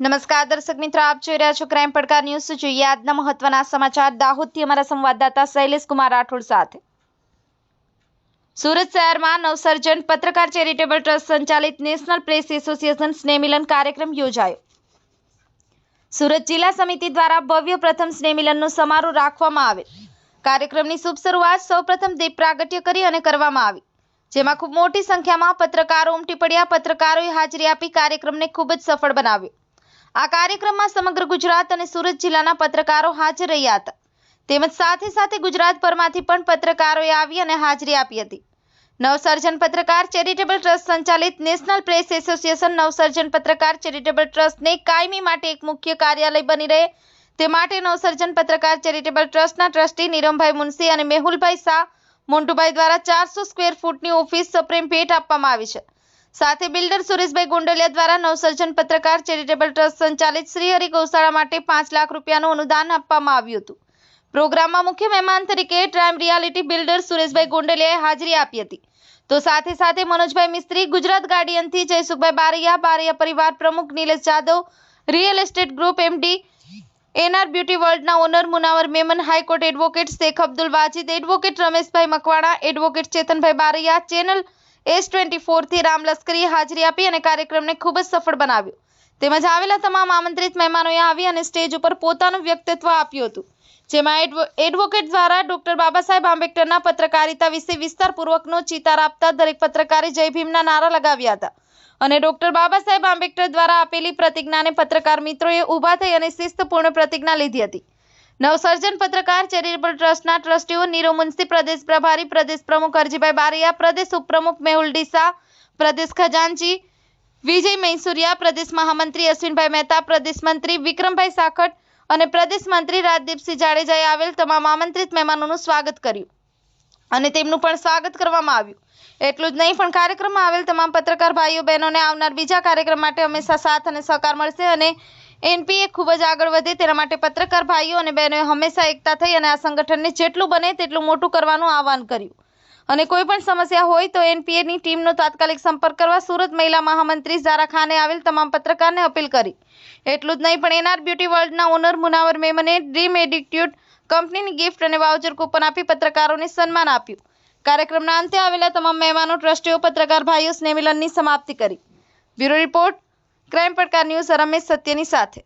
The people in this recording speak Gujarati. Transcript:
નમસ્કાર, દર્શક મિત્રો, આપ જોઈ રહ્યા છો ક્રાઇમ પડકાર ન્યૂઝ જોઈએ આજના મહત્વના સમાચાર. દાહોદથી અમારા સંવાદદાતા શૈલેષ કુમાર રાઠોડ સાથે. સુરત શહેરમાં નવસર્જન પત્રકાર ચેરિટેબલ ટ્રસ્ટ સંચાલિત નેશનલ પ્રેસ એસોસિએશન સ્નેહમિલન કાર્યક્રમ યોજાયો. સુરત જિલ્લા સમિતિ દ્વારા ભવ્ય પ્રથમ સ્નેહમિલનનો સમારોહ રાખવામાં આવેલ. કાર્યક્રમની શુભ શરૂઆત સૌપ્રથમ દીપ પ્રાગટ્ય કરી અને કરવામાં આવી. જેમાં ખૂબ મોટી સંખ્યામાં પત્રકારો ઉમટી પડ્યા. પત્રકારોએ હાજરી આપી કાર્યક્રમને ખૂબ જ સફળ બનાવ્યો. આ કાર્યક્રમમાં સમગ્ર ગુજરાત અને સુરત જિલ્લાના પત્રકારો હાજર રહ્યા હતા. તેમજ સાથે સાથે ગુજરાતભરમાંથી પણ પત્રકારોએ આવી અને હાજરી આપી હતી. નવસર્જન પત્રકાર ચેરિટેબલ ટ્રસ્ટ સંચાલિત નેશનલ પ્રેસ એસોસિએશન નવસર્જન પત્રકાર ચેરિટેબલ ટ્રસ્ટને કાયમી માટે એક મુખ્ય કાર્યાલય બની રહે તે માટે નવસર્જન પત્રકાર ચેરિટેબલ ટ્રસ્ટના ટ્રસ્ટી નિરમભાઈ મુનશી અને મેહુલભાઈ શાહ મોન્ટુભાઈ દ્વારા ચારસો સ્ક્વેર ફૂટની ઓફિસ સપ્રેમ ભેટ આપવામાં આવી છે. સાથે બિલ્ડર સુરેશભાઈ ગોંડલિયા દ્વારા નવસર્જન પત્રકાર ચેરિટેબલ ટ્રસ્ટ સંચાલિત શ્રી હરિ ગૌશાળા માટે પાંચ લાખ રૂપિયાનું અનુદાન આપવામાં આવ્યું હતું. પ્રોગ્રામમાં મુખ્ય મહેમાન તરીકે ટ્રાઇમ રિયાલિટી બિલ્ડર સુરેશભાઈ ગોંડલિયાએ હાજરી આપી હતી. તો સાથે સાથે મનોજભાઈ મિસ્ત્રી, ગુજરાત ગાર્ડિયનથી જયસુખભાઈ બારૈયા બારૈયા પરિવાર પ્રમુખ Nilesh Jadav, real estate group MD, NR beauty વર્લ્ડના owner Munawar Memon, high court advocate Shaikh Abdul Wajid, advocate Rameshbhai Makwana, advocate Chetanbhai Baraiya, channel S twenty ફોરથી Ram લશ્કરીએ હાજરી આપી અને કાર્યક્રમને ખૂબ જ સફળ બનાવ્યો. તેમજ આવેલા તમામ આમંત્રિત મહેમાનોએ આવી અને સ્ટેજ ઉપર પોતાનું વ્યક્તિત્વ આપ્યું હતું. જેમાં એડવો- એડવોકેટ દ્વારા ડોક્ટર બાબા સાહેબ આંબેડકરના પત્રકારિતા વિશે વિસ્તારપૂર્વકનો ચિતાર આપતા દરેક પત્રકારે જય ભીમના નારા લગાવ્યા હતા. અને ડોક્ટર બાબા સાહેબ આંબેડકર દ્વારા આપેલી પ્રતિજ્ઞાને પત્રકાર મિત્રોએ ઊભા થઈ અને શિસ્તપૂર્ણ પ્રતિજ્ઞા લીધી હતી. નવસર્જન પત્રકાર ચેરિટેબલ ટ્રસ્ટના ટ્રસ્ટીઓ નીરવ મુનશી, પ્રદેશ પ્રભારી, પ્રદેશ પ્રમુખ અરજીભાઈ બારૈયા, પ્રદેશ ઉપપ્રમુખ મેહુલ ડીસા, પ્રદેશ ખજાનચી વિજય મૈસુરિયા, પ્રદેશ મહામંત્રી અશ્વિનભાઈ મહેતા, પ્રદેશ મંત્રી વિક્રમભાઈ સાખટ અને પ્રદેશ મંત્રી રાજદીપસિંહ જાડેજાએ આવેલ તમામ આમંત્રિત મહેમાનોનું સ્વાગત કર્યું અને તેમનું પણ સ્વાગત કરવામાં આવ્યું. એટલું જ નહીં, પણ કાર્યક્રમમાં આવેલ તમામ પત્રકાર ભાઈઓ બહેનોને આવનાર બીજા કાર્યક્રમ માટે હંમેશા સાથ અને સહકાર મળશે અને એનપીએ ખૂબ જ આગળ વધે તેના માટે પત્રકાર ભાઈઓ અને બહેનોએ હંમેશા એકતા થઈ અને આ સંગઠનને જેટલું બને તેટલું મોટું કરવાનું આહવાન કર્યું અને કોઈ પણ સમસ્યા હોય તો એનપીએની ટીમનો તાત્કાલિક સંપર્ક કરવા સુરત મહિલા મહામંત્રી ઝારા ખાને આવેલ તમામ પત્રકારને અપીલ કરી. એટલું જ નહીં, પણ એનઆર બ્યુટી વર્લ્ડના ઓનર મુનાવર મેમને ડ્રીમ એડિટ્યુડ કંપનીની ગિફ્ટ અને વાઉચર કૂપન આપી પત્રકારોને સન્માન આપ્યું. કાર્યક્રમના અંતે આવેલા તમામ મહેમાનો, ટ્રસ્ટીઓ, પત્રકાર ભાઈઓ સ્નેહમિલનની સમાપ્તિ કરી. Bureau report crime Padkar news Ramesh સત્યની સાથે.